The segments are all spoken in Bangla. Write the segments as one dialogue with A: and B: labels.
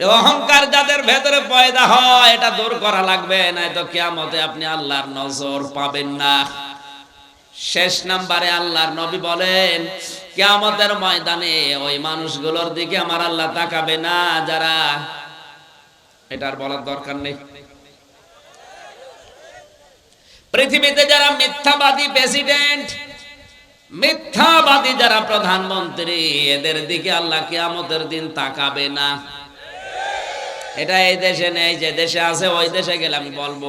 A: অহংকার যাদের ভেতরে পয়দা হয়, এটা দূর করা লাগবে না তো কিয়ামতে আপনি আল্লাহর নজর পাবেন না। শেষ নাম্বারে আল্লাহর নবী বলেন, কিয়ামতের ময়দানে ওই মানুষগুলোর দিকে আমার আল্লাহ তাকাবে না, যারা এটার বলার দরকার নেই। পৃথিবীতে যারা মিথ্যাবাদী প্রেসিডেন্ট, মিথ্যাবাদী যারা প্রধানমন্ত্রী, এদের দিকে আল্লাহ কিয়ামতের দিন তাকাবে না। এটা এই দেশে নেই, যে দেশে আছে, ওই দেশে গেলে আমি বলব।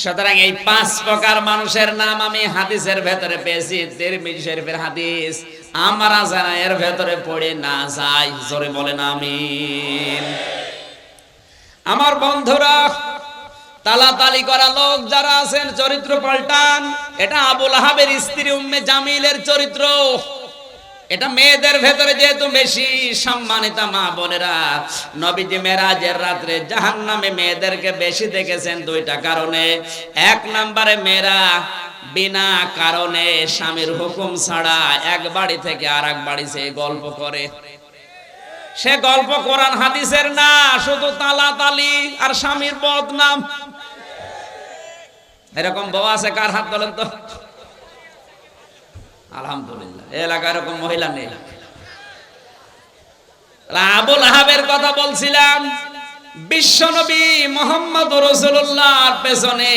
A: সুতরাং এই পাঁচ প্রকার মানুষের নাম আমি হাদিসের ভেতরে পেয়েছি, তিরমিজি শরীফের হাদিস। আমরা যারা এর ভেতরে পড়ে না যাই, জোরে বলেন আমিন। আমার বন্ধুরা, তালাতালি করা লোক যারা আছেন, চরিত্র পাল্টান। এটা আবুল আহাবের স্ত্রী উম্মে জামিলের চরিত্র। এটা মেয়েদের ভেতরে যেহেতু বেশি সম্মানিতা মা বোনেরা, নবীজি মেরাজের রাত্রে জাহান নামে মেয়েদেরকে বেশি দেখেছেন দুইটা কারণে। এক নম্বরে মেয়েরা বিনা কারণে স্বামীর হুকুম ছাড়া এক বাড়ি থেকে আর এক বাড়ি সে গল্প করে। সে গল্প কোরআন হাদিসের না, শুধু তালা তালি আর স্বামীর বদনাম। এরকম বউ আছে কার হাত বলেন তো? আলহামদুলিল্লাহ। এই এলাকায় এরকম মহিলা নেই। আবুল আহাবের কথা বলছিলাম বিশ্বনবী মোহাম্মদ রসুল্লাহর পেছনে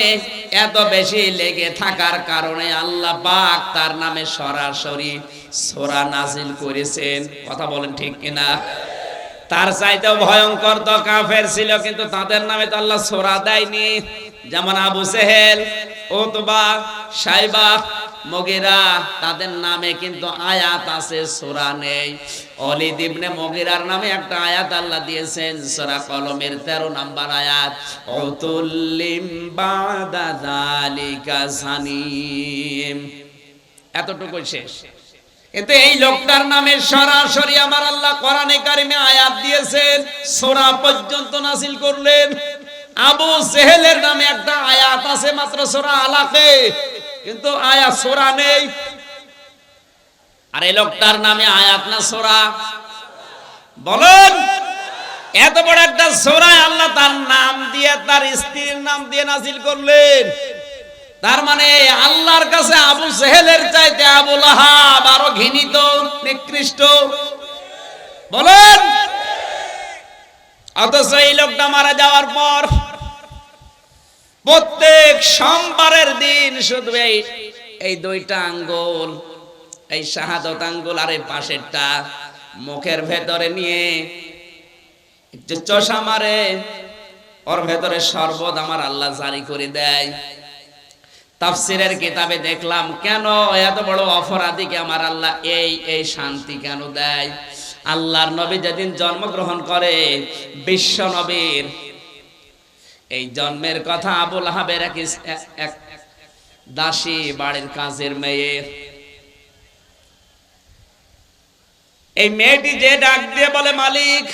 A: এত বেশি লেগে থাকার কারণে আল্লাহ পাক তার নামে সরাসরি সোরা নাজিল করেছেন। কথা বলেন ঠিক কিনা? তার ভয়ঙ্কর তো কাফের ছিল, কিন্তু তাদের নামে তো আল্লাহ সোরা দেয়নি। যেমন আবু সেহেল ওতবা সাইবা মগিরা, তাদের নামে কিন্তু আয়াত আছে, সোরা নেই। অলিদ ইবনে মগিরার নামে একটা আয়াত আল্লাহ দিয়েছেন, সোরা কলমের তেরো নাম্বার আয়াত অতুল্লিম বাদা যালিকা সানিম। এতটুকু শেষ। কিন্তু এই লোকটার নামে সরাসরি আমার আল্লাহ কোরআনে কারিমে আয়াত দিয়েছেন, সোরা পর্যন্ত নাসিল করলেন। আবু সেহেলের নামে একটা আয়াত আছে মাত্র সোরা আলাকে। কিন্তু আয়াত সোরা নেই। আর এই লোকটার নামে আয়াত না সোরা? বলেন, এত বড় একটা সোরায় আল্লাহ তার নাম দিয়ে, তার স্ত্রীর নাম দিয়ে নাজিল করলেন। তার মানে আল্লাহর কাছে আবু সেহেলের চাইতে আবুল আহাব আরও ঘৃণিত, নিকৃষ্ট। বলেন, অথচ এই লোকটা মারা যাওয়ার পর প্রত্যেক সোমবারের দিন শুধু এই এই দুইটা আঙ্গুল, এই শাহাদত আঙ্গুল আর এই পাশেরটা মুখের ভেতরে নিয়ে একটু চষা মারে, ওর ভেতরে শরবত আমার আল্লাহ জারি করে দেয়। তাফসিরের কিতাবে দেখলাম, কেন এত বড় অপরাধীকে আমার আল্লাহ এই এই শান্তি কেন দেয়? আল্লাহর নবী যেদিন জন্মগ্রহণ করে, বিশ্ব নবীর এই জন্মের কথা আবুল আহাবের এক দাসী বাড়ির কাজের মেয়ে। এই মেয়েটি যে ডাক দিয়ে বলে, মালিক,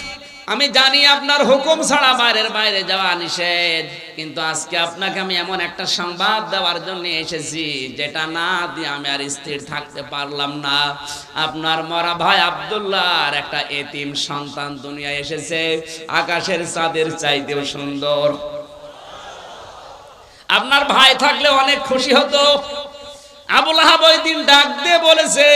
A: আমি জানি আপনার হুকুম ছাড়া বাইরের বাইরে যাওয়া নিষেধ, কিন্তু আজকে আপনাকে আমি এমন একটা সংবাদ দেওয়ার জন্য এসেছি, যেটা না দিয়ে আমি আর স্থির থাকতে পারলাম না। আপনার মরা ভাই আবদুল্লাহর একটা এতিম সন্তান দুনিয়া এসেছে, আকাশের চাঁদের চাইতেও সুন্দর। আপনার ভাই থাকলে অনেক খুশি হতো। আবুল আহাব ওই দিন ডাক দিয়ে বলেছে,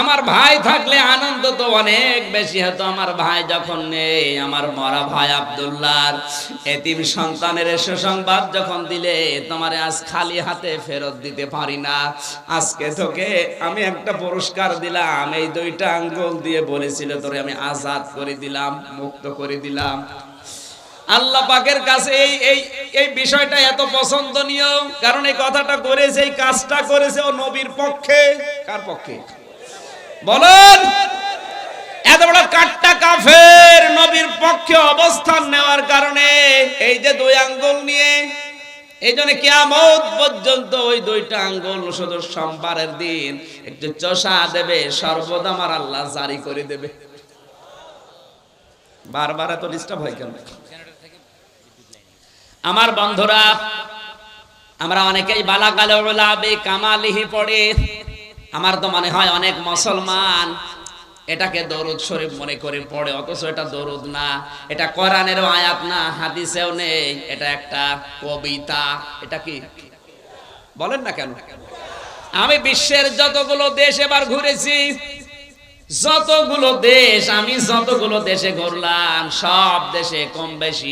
A: আমার ভাই থাকলে আনন্দ তো অনেক বেশি হতো, আমার ভাই যখন নেই, আমার মরা ভাই আবদুল্লার এতিম সন্তানের সুসংবাদ যখন দিলে, তোমার আজ খালি হাতে ফেরত দিতে পারি না। আজকে তোকে আমি একটা পুরস্কার দিলাম, এই দুইটা আঙ্গুল দিয়ে বলেছিল, তোরে আমি আজাদ করে দিলাম, মুক্ত করে দিলাম। আল্লাহ পাকের কাছে এই এই এই বিষয়টা এত পছন্দনীয়। কারণ এই কথাটা করেছে, এই কাজটা করেছে ও নবীর পক্ষে। কার পক্ষে? বলেন, এত বড় কাট্টা কাফের নবীর পক্ষে অবস্থান নেওয়ার কারণে এই যে দুই আঙ্গুল নিয়ে, এই জন্য কেয়ামত পর্যন্ত ওই দুইটা আঙ্গুল শুধু সোমবারের দিন। একটু চষা দেবে, সর্বদা আমার আল্লাহ জারি করে দেবে। বারবার এত ডিস্টার্ব হয় কেন? আমার বন্ধুরা, আমরা অনেকেই বালাকালে কামালিহি পড়ে। আমার তো মনে হয় অনেক মুসলমান। এটাকে দরুদ শরীফ মনে করে পড়ে, অথচ এটা দরুদ না। এটা কোরআনেরও আয়াত না, হাদিসেও নেই। এটা একটা কবিতা। এটা কি? বলেন না কেন? আমি বিশ্বের যতগুলো দেশ এবার ঘুরেছি যতগুলো দেশ, আমি যতগুলো দেশে ঘুরলাম, সব দেশে কম বেশি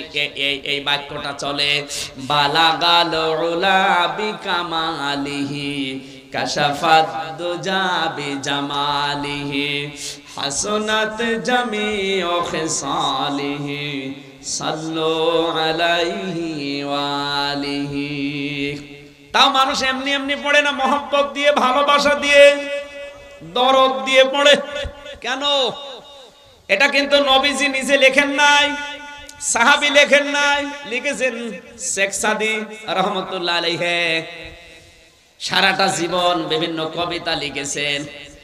A: এই বাক্যটা চলে, বালাগাল উলা বিকামালিহি খিসালিহি, সাল্লু আলাইহি ওয়ালিহি। তাও মানুষ এমনি এমনি পড়ে না, মহব্বত দিয়ে, ভালোবাসা দিয়ে। দরদ দিয়ে পড়ে। কেন? এটা কিন্তু নবীজি নিজে লেখেন নাই, সাহাবি লেখেন নাই, লিখেছেন শেখ সাদি রহমতুল্লাহ আলাইহে। সারাটা জীবন বিভিন্ন কবিতা লিখেছেন।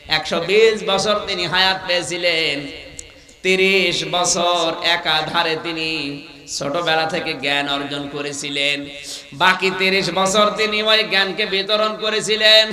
A: একশো বিশ বছর তিনি হায়াত পেয়েছিলেন। তিরিশ বছর একাধারে তিনি ছোটবেলা থেকে জ্ঞান অর্জন করেছিলেন। বাকি তিরিশ বছর তিনি ওই জ্ঞানকে বিতরণ করেছিলেন।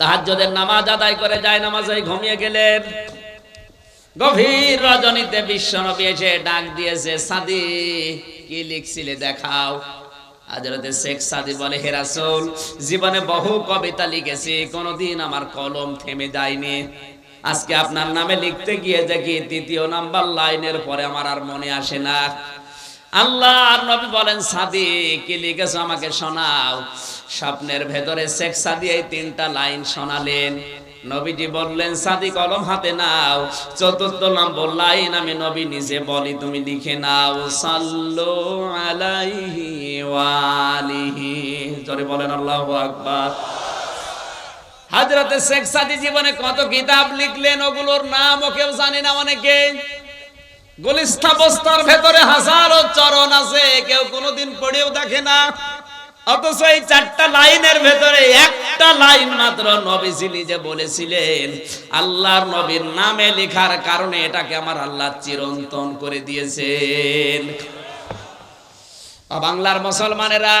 A: তাহাজ্জুদের নামাজ আদায় করে যায়, নামাজে ঘুমিয়ে গেলেন গভীর রজনীতে বিশ্বনবী এসে ডাক দিয়েছে, সাদি, কি লিখছিলে দেখাও? হাজরতে শেখ সাদি বলে জীবনে বহু কবিতা লিখেছি, কোনোদিন আমার কলম থেমে যায়নি। আজকে আপনার নামে লিখতে গিয়ে দেখি তৃতীয় নাম্বার লাইনের পরে আমার আর মনে আসে না। আল্লাহ আর নবী বলেন, সাদি, কি লিখেছো আমাকে শোনাও। স্বপ্নের ভেতরে শেখ সাদি এই তিনটা লাইন শোনালেন। নবীজি বললেন, সাদি কলম হাতে নাও, চতুর্থ নম্বর লাইন আমি নবী নিজে বলি, তুমি লিখে নাও, সাল্লু আলাইহি ওয়ালিহি জোরে বলেন, আল্লাহু আকবার। হাজরতে শেখ সাদি জীবনে কত কিতাব লিখলেন, ওগুলোর নামও কেউ জানে না অনেকে। গুলিস্তাবস্তার ভেতরে হাজারো চরণ আছে, কেউ কোনোদিন পড়েও দেখে না। অথচ এই চারটা লাইনের ভেতরে একটা লাইন মাত্র নবীজি নিজে বলেছিলেন, আল্লাহর নবীর নামে লেখার কারণে এটাকে আমার আল্লাহ চিরন্তন করে দিয়েছেন। বাংলার মুসলমানেরা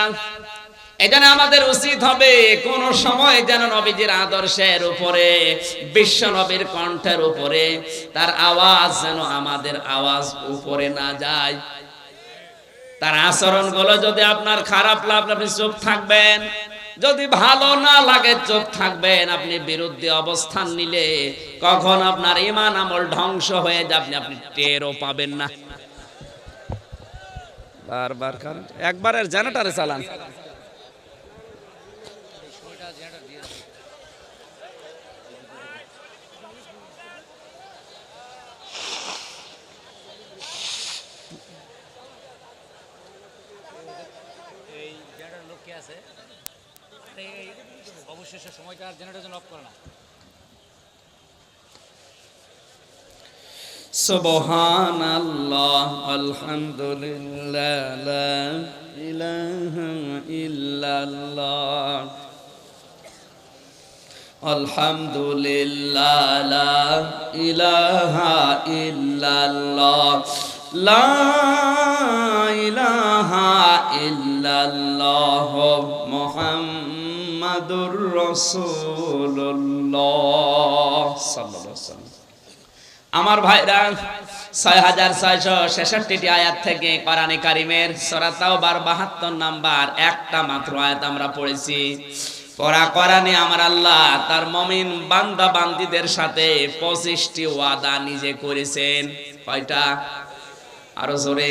A: এখানে আমাদের উচিত হবে কোন সময় যেন নবীজির আদর্শের উপরে, বিশ্ব নবীর কণ্ঠের উপরে, তার আওয়াজ যেন আমাদের আওয়াজ উপরে না যায়। তার আচরণগুলো যদি আপনার খারাপ লাগলে আপনি চুপ থাকবেন। যদি ভালো না লাগে চুপ থাকবেন, আপনি বিরুদ্ধে অবস্থান নিলে কখন আপনার ইমান আমল ধ্বংস হয়ে যাবে আপনি টেরও পাবেন না। বারবার কারণ একবারের জেনারেটারে চালান
B: এই জেনারেটর লোক কে আছে এই এই অবশ্যই সে সময়টা আর জেনারেটর জন্য অফ করে না
A: سبحان الله الحمد لله لا إله إلا الله الحمد لله لا إله إلا الله لا إله إلا الله محمد মোহাম্মদুর রসুল্লাহ আমার ভাইরা, ছয় হাজার ছয়শো ছেষট্টিটি আয়াত থেকে করানি কারিমের সরাতাও বার বাহাত্তর নাম্বার একটা মাত্র আয়াত আমরা পড়েছি। পড়া করানি আমার আল্লাহ তার মমিন বান্দা বান্দিদের সাথে পঁচিশটি ওয়াদা নিজে করেছেন। কয়টা? আরও জোরে।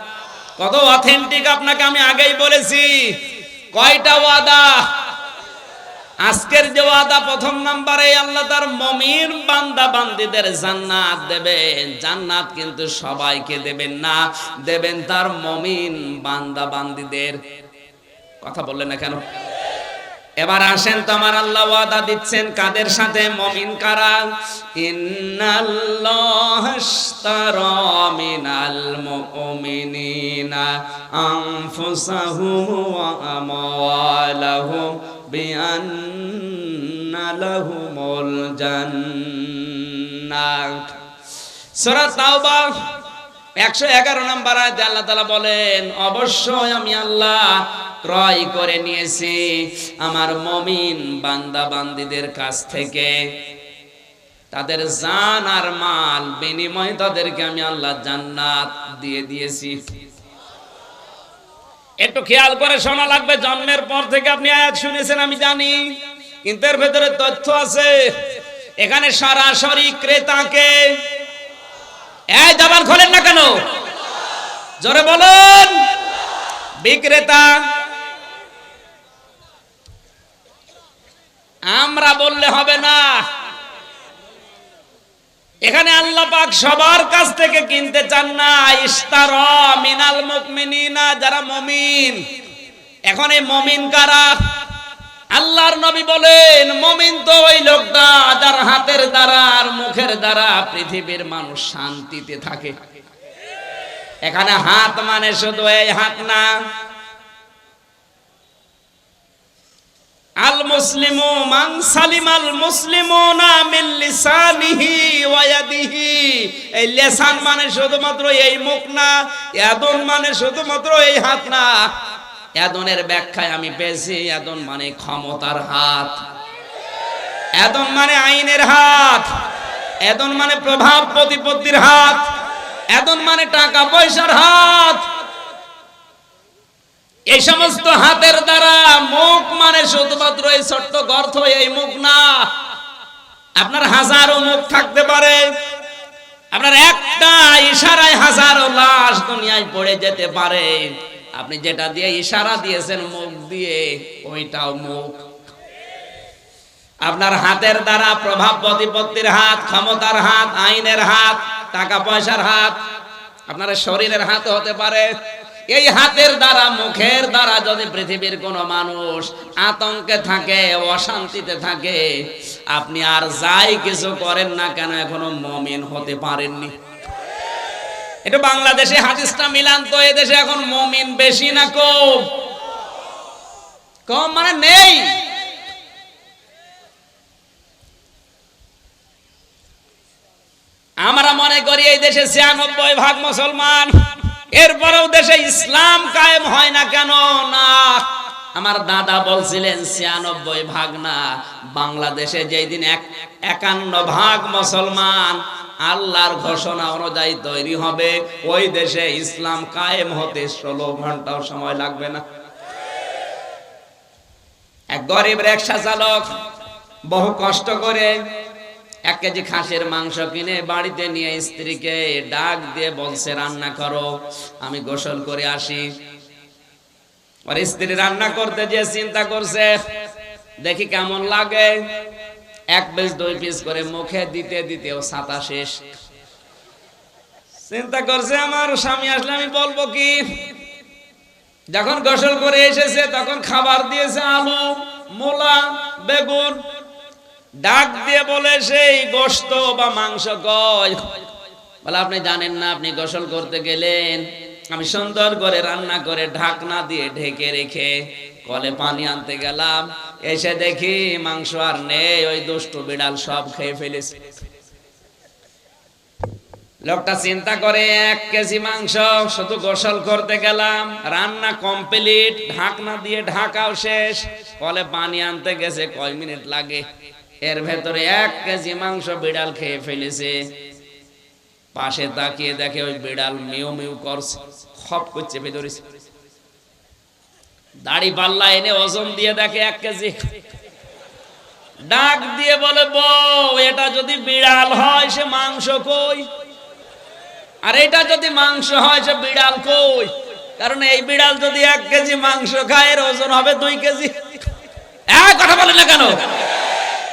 A: কত অথেন্টিক আপনাকে আমি আগেই বলেছি। কয়টা ওয়াদা? আজকের যে ওয়াদা প্রথম নাম্বারে আল্লাহ তার মমির বান্দা বান্দিদের জান্নাত দেবেন। জান্নাত কিন্তু সবাইকে দেবেন না, দেবেন তার মমিন বান্দা বান্দিদের। কথা বললেন না কেন? এবার আসেন তো আমার আল্লাহ ওয়াদা দিচ্ছেন, কাদের সাথে? মমিন কারা? ইন্নাল্লাহ আশতারা মিনাল মুমিনিনা আনফুসাহুম ওয়া আমওয়ালাহুম বিআন্না লাহুমুল জান্নাত। সূরা তাওবা একশো এগারো নম্বর আয়াতে আল্লাহ তাআলা বলেন, অবশ্যই আমি আল্লাহ ক্রয় করে নিয়েছি আমার মমিন বান্দা বান্দিদের কাছ থেকে। তাদের জান আর মাল বিনিময়ে তাদেরকে আমি আল্লাহ জান্নাত দিয়ে দিয়েছি। একটু খেয়াল করে শোনা লাগবে, জন্মের পর থেকে আপনি আয়াত শুনেছেন, আমি জানি। কিন্তু এর ভেতরে তথ্য আছে। এখানে সরাসরি ক্রেতাকে এই জবান খোলেন না কেন? জোরে বলুন। বিক্রেতা, আমরা বললে হবে না। এখানে আল্লাহ পাক সবার কাছ থেকে কিনতে চান না। ইস্তার মিনাল মুকমিনিনা যারা মমিন। এখন এই মমিন কারা? আল্লাহর নবী বলেন, মমিন তো ওই লোকটা যার হাতের দ্বারা আর মুখের দ্বারা পৃথিবীর মানুষ শান্তিতে থাকে। এখানে হাত মানে শুধু এই হাত না। আল মুসলিমু মান সালিমাল মুসলিমুনা মিন লিসানিহি ওয়া এই লিসান মানে শুধুমাত্র এই মুখ না, ইয়াদুন মানে শুধুমাত্র এই হাত না। ইয়াদুনের ব্যাখ্যায় আমি পেয়েছি ইয়াদুন মানে ক্ষমতার হাত। ইয়াদুন মানে আইনের হাত। ইয়াদুন মানে প্রভাব প্রতিপত্তির হাত। ইয়াদুন মানে টাকা পয়সার হাত। এই সমস্ত হাতের দ্বারা মুখ মানে শুধুমাত্র এই ছোট্ট গর্ত, এই মুখ না। আপনার হাজারো মুখ থাকতে পারে। আপনার একটা ইশারায় হাজারো লাশ দুনিয়ায় পড়ে যেতে পারে। আপনি যেটা দিয়ে ইশারা দিয়েছেন মুখ দিয়ে, ওইটাও মুখ। আপনার হাতের দ্বারা প্রভাব প্রতিপত্তির হাত, ক্ষমতার হাত, আইনের হাত টাকা পয়সার হাত, আপনার শরীরের হাত হতে পারে। এই হাতের দ্বারা, মুখের দ্বারা যদি পৃথিবীর কোন মানুষ আতঙ্কে থাকে, অশান্তিতে থাকে, আপনি আর যাই কিছু করেন না কেন, এখনও মমিন হতে পারেননি। এটা বাংলাদেশে হাদিসটা মিলান তো দেশে এখন মমিন বেশি না কম? কম মানে নেই। আমরা মনে করি এই দেশে ছিয়ানব্বই ভাগ মুসলমান, এরপরেও দেশে ইসলাম কায়েম হয় না কেন? না। আমার দাদা বলছিলেন, ছিয়ানব্বই ভাগ না, বাংলাদেশে যেই দিন এক, একান্ন ভাগ মুসলমান, আল্লাহর ঘোষণা অনুযায়ী তৈরি হবে, ওই দেশে ইসলাম কায়েম হতে ষোলো ঘন্টাও সময় লাগবে না। এক গরিব রিক্সা চালক বহু কষ্ট করে এক কেজি খাসির মাংস কিনে বাড়িতে নিয়ে স্ত্রীকে ডাক দিয়ে বলছে, রান্না করো, আমি গোসল করে আসি। আর স্ত্রী রান্না করতে যে চিন্তা করছে, দেখি কেমন লাগে। এক পিস, দুই পিস করে মুখে দিতে দিতেও ছাতা শেষ। চিন্তা করছে আমার স্বামী, আসলে আমি বলব কি, যখন গোসল করে এসেছে, তখন খাবার দিয়েছে আলু, মূলা, বেগুন। ডাক দিয়ে বলে, সেই গোস্ত বা মাংস কয় বলে, আপনি জানেন না, আপনি গোসল করতে গেলেন। আমি সুন্দর করে রান্না করে ঢাকনা দিয়ে ঢেকে রেখে কলে পানি আনতে গেলাম। এসে দেখি মাংস আর নেই, ওই দুষ্টু বিড়াল সব খেয়ে ফেলেছে। লোকটা চিন্তা করে, এক কেজি মাংস শুধু গোসল করতে গেলাম। রান্না কমপ্লিট, ঢাকনা দিয়ে ঢাকাও শেষ। কলে পানি আনতে গেছে, কয় মিনিট লাগে। এর ভেতরে এক কেজি মাংস বিড়াল খেয়ে ফেলেছে। পাশে তাকিয়ে দেখে ওই বিড়াল মিউ মিউ করছে, খপ করছে ভেতরেছে দাড়ি পাল্লা এনে ওজন দিয়ে দেখে এক কেজি। ডাক দিয়ে বলে, বউ, এটা যদি বিড়াল হয়, সে মাংস কই? আর এটা যদি মাংস হয়, সে বিড়াল কই? কারণ এই বিড়াল যদি এক কেজি মাংস খায়, এর ওজন হবে দুই কেজি। এক কথা বলে না কেন?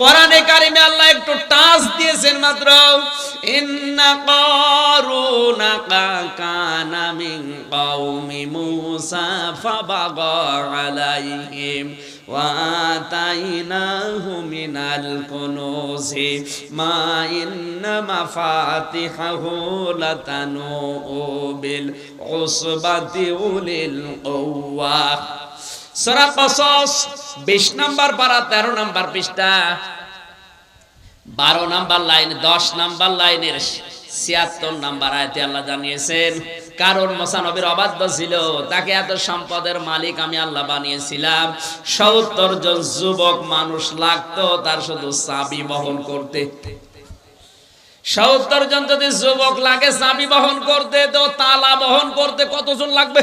A: কোরআনে কারিমে আল্লাহ একটু টাচ দিয়েছেন মাত্র। ইন্না কারুনা কানা মিন কওমি মূসা ফাবাগা আলাইহিম ওয়া আতাইনাহু মিনাল কুনুজি মা ইন্না মাফাতিহাহু লাতানু বিল উসবাতি উলিল কুওয়া সূরা কসস 20 নাম্বার পারা 13 নাম্বার পৃষ্ঠা। 12 নাম্বার লাইন 10 নাম্বার লাইনের 76 নাম্বার আয়াতে আল্লাহ জানিয়েছেন, কারণ মোসানবীর অবাধ্য ছিল, তাকে এত সম্পদের মালিক আমি আল্লাহ বানিয়েছিলাম। সত্তর জন যুবক মানুষ লাগতো তার শুধু চাবি বহন করতে। সত্তর জন যদি যুবক লাগে, চাবি বহন করতে, তো তালা বহন করতে কতজন লাগবে?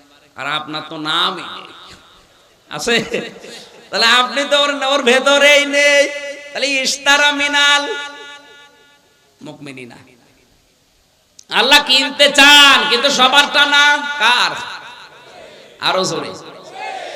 A: আর আপনার তো নেই। আছে? তাহলে আপনি তো ওর ওর ভেতরেই নেই। তাহলে ইস্তারা মিনাল মুকমিনিনা। আল্লাহ কিনতে চান কিন্তু সবারটা না কার? আরও জোরে।